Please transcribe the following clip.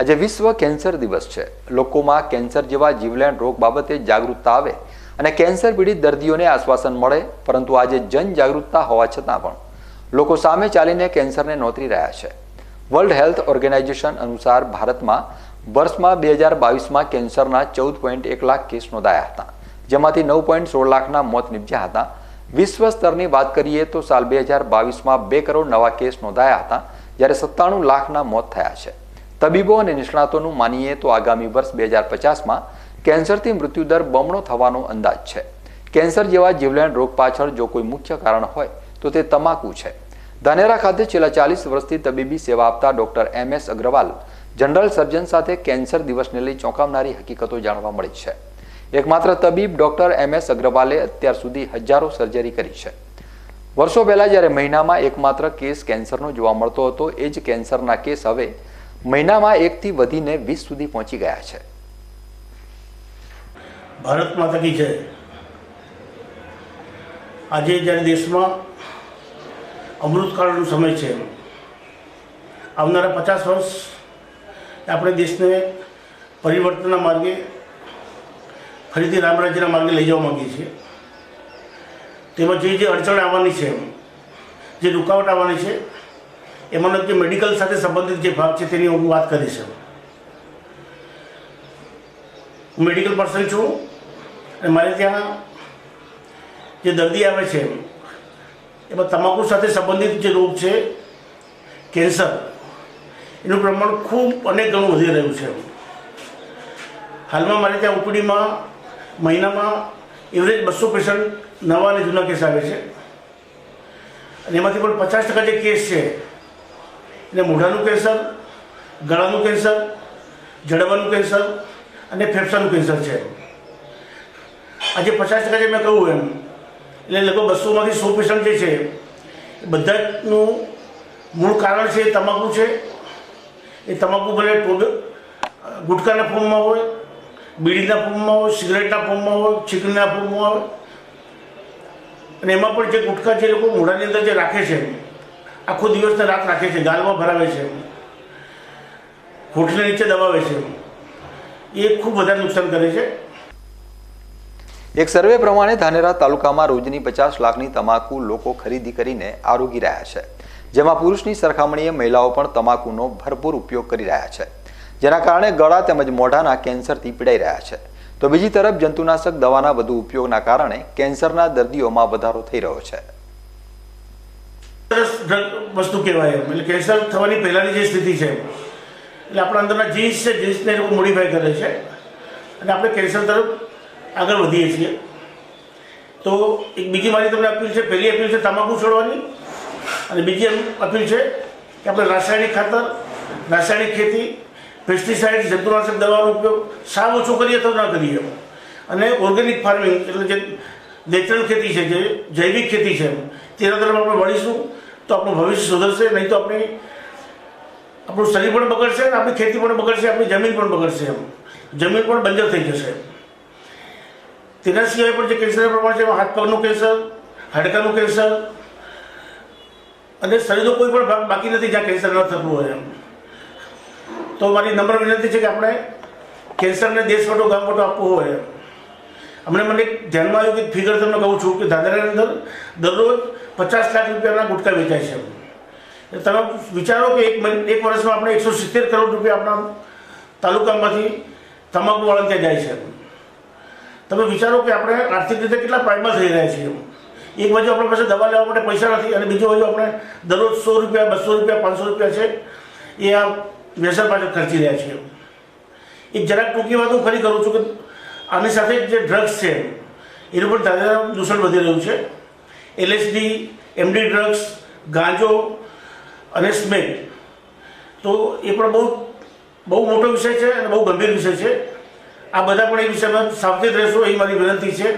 આજે વિશ્વ કેન્સર દિવસ છે. લોકોમાં કેન્સર જેવા જીવલેણ રોગ બાબતે જાગૃતતા આવે અને કેન્સર પીડિત દર્દીઓને આશ્વાસન મળે, પરંતુ આજે જન જાગૃતતા હોવા છતાં પણ લોકો સામે ચાલીને કેન્સરને નોતરી રહ્યા છે. વર્લ્ડ હેલ્થ ઓર્ગેનાઇઝેશન અનુસાર ભારતમાં વર્ષમાં બે હજાર બાવીસમાં કેન્સરના ચૌદ પોઈન્ટ એક લાખ કેસ નોંધાયા હતા. જેમાંથી નવ પોઈન્ટ સોળ લાખના મોત નિપજ્યા હતા. વિશ્વ સ્તરની વાત કરીએ તો સાલ બે હજાર બાવીસમાં બે કરોડ નવા કેસ નોંધાયા હતા, જ્યારે સત્તાણું લાખના મોત થયા છે. તબીબો અને નિષ્ણાતોનું માનીએ તો આગામી વર્ષ બે હજાર પચાસમાં કેન્સરથી મૃત્યુદર બમણો થવાનો અંદાજ છે. કેન્સર જેવા જીવલેણ રોગ પાછળ જો કોઈ મુખ્ય કારણ હોય, તો તે તમાકુ છે. ધાનેરા ખાતે છેલ્લા ચાલીસ વર્ષથી તબીબી સેવા આપતા doctor M S Agrawal general surgeon સાથે કેન્સર દિવસને લઈ ચોંકાવનારી હકીકતો જાણવા મળી છે. એકમાત્ર તબીબ ડોક્ટર એમ એસ અગ્રવાલે અત્યાર સુધી હજારો સર્જરી કરી છે. વર્ષો પહેલા જ્યારે મહિનામાં એકમાત્ર કેસ કેન્સરનો જોવા મળતો હતો, એ જ કેન્સરના કેસ હવે મહિનામાં એકથી વધીને વીસ સુધી પહોંચી ગયા છે. ભારત માતા જય. આજે જ્યારે દેશમાં અમૃતકાળનો સમય છે, આવનારા પચાસ વર્ષ આપણે દેશને પરિવર્તનના માર્ગે, ફરીથી રામરાજ્યના માર્ગે લઈ જવા માંગીએ છીએ. તેમાં જે જે અડચણ આવવાની છે, જે રૂકાવટ આવવાની છે એમાંનો જે મેડિકલ સાથે સંબંધિત જે ભાગ છે તેની હું વાત કરીશ હું મેડિકલ પર્સન છું અને મારે ત્યાં જે દર્દી આવે છે, એમાં તમાકુ સાથે સંબંધિત જે રોગ છે, કેન્સર, એનું પ્રમાણ ખૂબ અનેક ગણું વધી રહ્યું છે. હાલમાં મારે ત્યાં ઓપીડીમાં મહિનામાં એવરેજ બસો પેશન્ટ નવા અને જૂના કેસ આવે છે. અને એમાંથી પણ પચાસ ટકા જે કેસ છે એને મોઢાનું કેન્સર, ગળાનું કેન્સર જડવાનું કેન્સર અને ફેફસાનું કેન્સર છે. આજે પચાસ ટકા જે મેં કહ્યું એમ, એટલે લગભગ બસોમાંથી સો પેશન્ટ જે છે, એ બધાનું મૂળ કારણ છે એ તમાકુ છે. એ તમાકુ ભલે ટોડ, ગુટકાના ફોર્મમાં હોય, બીડીના ફોર્મમાં હોય, સિગરેટના ફોર્મમાં હોય, ચીકણીના ફોર્મમાં હોય. અને એમાં પણ જે ગુટકા જે લોકો મોઢાની અંદર જે રાખે છે આખો દિવસને રાત રાખે છે, ગાલમાં ભરાવે છે. હોઠને નીચે દબાવે છે. એ ખૂબ વધારે નુકસાન કરે છે. એક સર્વે પ્રમાણે ધાનેરા તાલુકામાં રોજની પચાસ લાખની તમાકુ લોકો ખરીદી કરીને આરોગી રહ્યા છે. જેમાં પુરુષની સરખામણીએ મહિલાઓ પણ તમાકુનો ભરપૂર ઉપયોગ કરી રહ્યા છે. જેના કારણે ગળા તેમજ મોઢાના કેન્સરથી પીડાઈ રહ્યા છે. તો બીજી તરફ જંતુનાશક દવાના વધુ ઉપયોગના કારણે કેન્સરના દર્દીઓમાં વધારો થઈ રહ્યો છે. વસ્તુ કહેવાય એમ. એટલે કેન્સર થવાની પહેલાંની જે સ્થિતિ છે એટલે આપણા અંદરના જીન્સ છે, જીન્સને એ લોકો મોડિફાઈ કરે છે. અને આપણે કેન્સર તરફ આગળ વધીએ છીએ. તો એક બીજી મારી તમને અપીલ છે, પહેલી અપીલ છે તમાકુ છોડવાની. અને બીજી અપીલ છે કે આપણે રાસાયણિક ખાતર, રાસાયણિક ખેતી પેસ્ટિસાઇડ જંતુનાશક દવાનો ઉપયોગ સાવ ઓછો કરીએ તો ના કરીએ અને ઓર્ગેનિક ફાર્મિંગ એટલે જે નેચરલ ખેતી છે, જે જૈવિક ખેતી છે તેના તરફ આપણે વળીશું. તો આપણું ભવિષ્ય સુધરશે, નહીં તો આપણે, આપણું શરીર પણ બગડશે અને આપણી ખેતી પણ બગડશે, આપણી જમીન પણ બગડશે એમ. જમીન પણ બંજર થઈ જશે. તેના સિવાય પણ જે કેન્સરના પ્રમાણ છે, એમાં હાથ પગનું કેન્સર, હાડકાનું કેન્સર, અને શરીરનો કોઈ પણ ભાગ બાકી નથી જ્યાં કેન્સર ન થતું હોય એમ. તો મારી નમ્ર વિનંતી છે કે આપણે કેન્સરને દેશ વટો ગામ વટો આપવો હોય એમ. હમણાં મને એક ધ્યાનમાં આવ્યું કે ફિગર તમને કહું છું કે દાદરાની અંદર દરરોજ પચાસ લાખ રૂપિયાના ગુટકા વેચાય છે તમે વિચારો કે એક એક વર્ષમાં આપણે એકસો સિત્તેર કરોડ રૂપિયા આપણા તાલુકામાંથી તમાકુવાળા ત્યાં જાય છે તમે વિચારો કે આપણે આર્થિક રીતે કેટલા પાયમાં થઈ રહ્યા છીએ એક બાજુ આપણી પાસે દવા લેવા માટે પૈસા નથી અને બીજી બાજુ આપણે દરરોજ સો રૂપિયા, બસો રૂપિયા, પાંચસો રૂપિયા છે એ આ વ્યસન પાછળ ખર્ચી રહ્યા છીએ એક જરાક ટૂંકી વાત હું ફરી કરું છું કે આની સાથે જે ડ્રગ્સ છે, એનું પણ દાદા દૂષણ વધી રહ્યું છે. એલએસડી એમડી ડ્રગ્સ ગાંજો અને સ્મેક તો એ પણ બહુ બહુ મોટો વિષય છે અને બહુ ગંભીર વિષય છે. આ બધા પણ એ વિષયમાં સાવચેત રહેશો, એ મારી વિનંતી છે.